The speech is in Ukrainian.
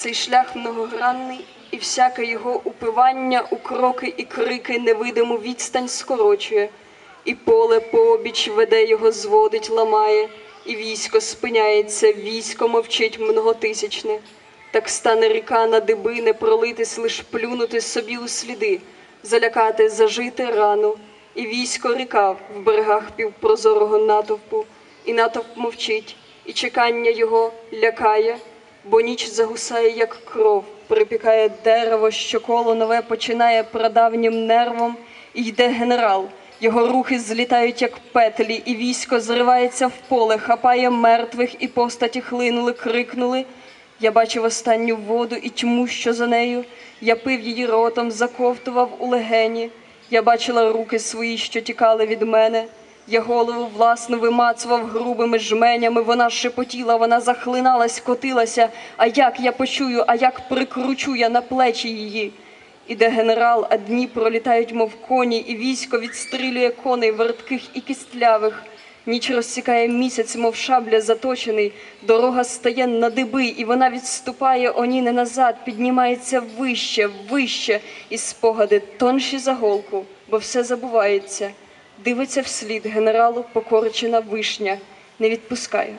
Цей шлях многогранний, і всяке його упивання у кроки і крики невидиму відстань скорочує, і поле пообіч веде його, зводить, ламає, і військо спиняється, військо мовчить многотисячне. Так стане ріка на диби, не пролитись, лиш плюнути собі у сліди, залякати, зажити рану, і військо ріка в берегах півпрозорого натовпу, і натовп мовчить, і чекання його лякає, бо ніч загусає, як кров, припікає дерево, що коло нове починає прадавнім нервом, і йде генерал. Його рухи злітають, як петлі, і військо зривається в поле, хапає мертвих, і постаті хлинули, крикнули. Я бачив останню воду і тьму, що за нею. Я пив її ротом, заковтував у легені. Я бачила руки свої, що тікали від мене. Я голову власну вимацував грубими жменями. Вона шепотіла, вона захлиналась, котилася. А як я почую, а як прикручу я на плечі її? Іде генерал, а дні пролітають, мов коні, і військо відстрілює коней вертких і кістлявих. Ніч розсікає місяць, мов шабля заточений, дорога стає на диби, і вона відступає оні не назад, піднімається вище, вище, і спогади тонші за голку, бо все забувається. Дивиться вслід генералу покорчена вишня, не відпускає.